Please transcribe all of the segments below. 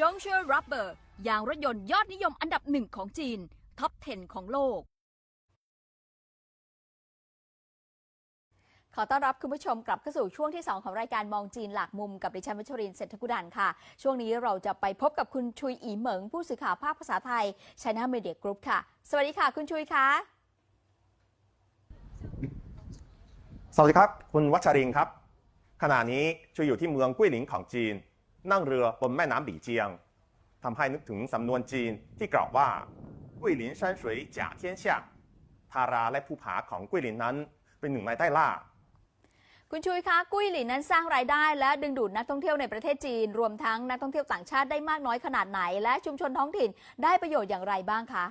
จงเชอร์รับเบอร์ยางรถยนต์ยอดนิยมอันดับหนึ่งของจีน ท็อป 10 ของโลก ขอต้อนรับคุณผู้ชมกลับเข้าสู่ช่วงที่ 2 ของรายการมองจีนหลักมุมกับดิฉันวัชรินเศรษฐกุดันค่ะ ช่วงนี้เราจะไปพบกับคุณชุยอีเหมิง ผู้สื่อข่าวภาคภาษาไทย China Media Group ค่ะ สวัสดีค่ะ คุณชุยคะสวัสดีครับ คุณวัชรินครับ ขณะนี้ช่วยอยู่ที่เมืองกุ้ยหลิงของจีน นั่งเรือบนแม่น้ำหลี่เจียงทำให้นึกถึงสำนวนจีนที่กล่าวว่ากุ้ยหลิน山水甲天下ทาราและภูผาของกุ้ยหลินนั้นเป็นหนึ่งในใต้ล่า คุณชุยคะ กุ้ยหลินนั้นสร้างรายได้ และดึงดูดนักท่องเที่ยวในประเทศจีน รวมทั้งนักท่องเที่ยวต่างชาติได้มากน้อยขนาดไหน และชุมชนท้องถิ่นได้ประโยชน์อย่างไรบ้างคะ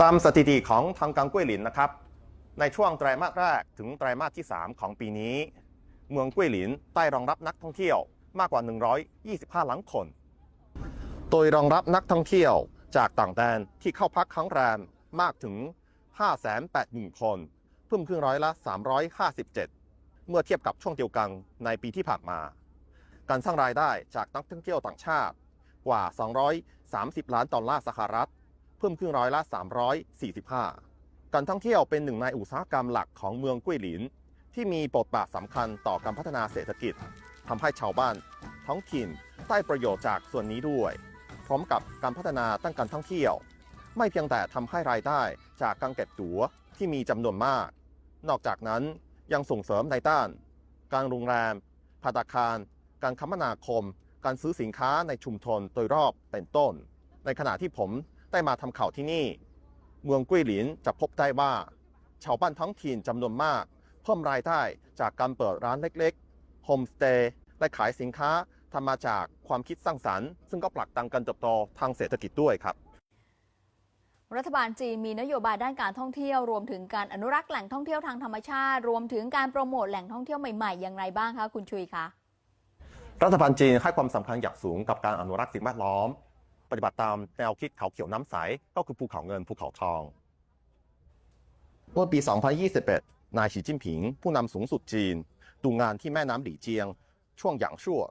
ตามสถิติของทางการกุ้ยหลินนะครับ ในช่วงไตรมาสแรกถึงไตรมาสที่ 3 ของปีนี้ เมืองกุ้ยหลินได้รองรับนักท่องเที่ยว มากกว่า 125 ล้านคน โดยรองรับนักท่องเที่ยวจากต่างแดนที่เข้าพักค้างแรมมากถึง 580,000 คน เพิ่มขึ้นร้อยละ 357 เมื่อเทียบกับช่วงเดียวกันในปีที่ผ่านมา การสร้างรายได้จากนักท่องเที่ยวต่างชาติกว่า 230 ล้านดอลลาร์สหรัฐ เพิ่มขึ้นร้อยละ 345 การท่องเที่ยวเป็นหนึ่งในอุตสาหกรรมหลักของเมืองกุ้ยหลิน ที่มีบทบาทสำคัญต่อการพัฒนาเศรษฐกิจ ทำให้ชาวบ้านท้องถิ่นได้ประโยชน์จากส่วนนี้ด้วย พร้อมกับการพัฒนาด้านการท่องเที่ยว ไม่เพียงแต่ทำให้รายได้จากการเก็บตั๋วที่มีจำนวนมาก นอกจากนั้นยังส่งเสริมในด้าน การโรงแรมภัตาคาร การคมนาคม การซื้อสินค้าในชุมชนโดยรอบเป็นต้น ในขณะที่ผมได้มาทำข่าวที่นี่ เมืองกุ้ยหลินจะพบได้ว่า ชาวบ้านท้องถิ่นจำนวนมาก เพิ่มรายได้จากการเปิดร้านเล็กๆโฮมสเตย์ และขายสินค้าทำมาจากความคิดสร้างสรรค์ ซึ่งก็ผลักดันการเติบโตทางเศรษฐกิจด้วยครับรัฐบาลจีนมีนโยบายด้านการท่องเที่ยวรวมถึงการอนุรักษ์แหล่งท่องเที่ยวทางธรรมชาติ รวมถึงการโปรโมทแหล่งท่องเที่ยวใหม่ๆ อย่างไรบ้างคะคุณชุยคะรัฐบาลจีนให้ความสำคัญอย่างสูงกับการอนุรักษ์สิ่งแวดล้อม ปฏิบัติตามแนวคิดเขาเขียวน้ำใส ก็คือภูเขาเงินภูเขาทองเมื่อปี 2021 นายสีจิ้นผิง ผู้นำสูงสุดจีนดูงานที่แม่น้ำหลี่เจียง ช่วงหยางชั่ว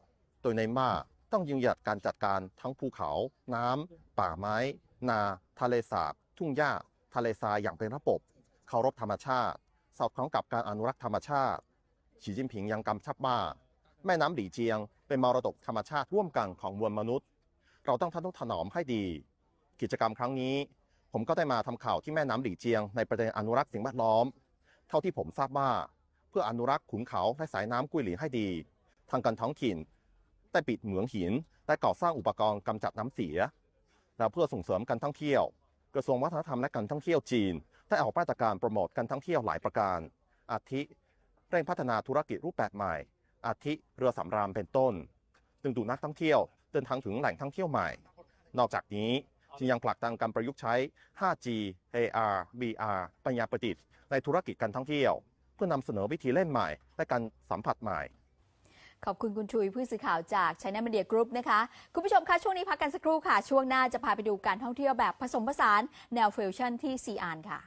โดยในมาต้องยืนหยัดการจัดการทั้งภูเขา น้ำ ป่าไม้ นา ทะเลสาบ ทุ่งหญ้า ทะเลทรายอย่างเป็นระบบ เคารพธรรมชาติ สอดคล้องกับการอนุรักษ์ธรรมชาติสีจิ้นผิงยังกำชับว่า แม่น้ำหลี่เจียง เป็นมรดกธรรมชาติร่วมกันของมวลมนุษย์ เราต้องทนุถนอมให้ดี กิจกรรมครั้งนี้ ผมก็ได้มาทำข่าวที่แม่น้ำหลี่เจียง ในประเด็นอนุรักษ์สิ่งแวดล้อม เท่าที่ผมทราบว่า เพื่ออนุรักษ์ขุนเขาและสายน้ำกุยหลินให้ดี ทางการท้องถิ่น ได้ปิดเหมืองหินและก่อสร้างอุปกรณ์กำจัดน้ำเสียและเพื่อส่งเสริมการท่องเที่ยว กระทรวงวัฒนธรรมและการท่องเที่ยวจีน ได้ออกมาตรการโปรโมทการท่องเที่ยวหลายประการ อาทิเร่งพัฒนาธุรกิจรูปแบบใหม่ อาทิเรือสำราญเป็นต้นดึงดูดนักท่องเที่ยวเดินทางถึงแหล่งท่องเที่ยวใหม่ นอกจากนี้จึงยังผลักดันการประยุกต์ใช้ 5G AR VR ปัญญาประดิษฐ์ในธุรกิจการท่องเที่ยว เพื่อนำเสนอวิธีเล่นใหม่ และการสัมผัสใหม่ ขอบคุณคุณชุยผู้สื่อข่าวจากไชน่ามีเดียกรุ๊ปนะคะ คุณผู้ชมคะช่วงนี้พักกันสักครู่ค่ะ ช่วงหน้าจะพาไปดูการท่องเที่ยวแบบผสมผสานแนวฟิวชั่นที่ซีอานค่ะ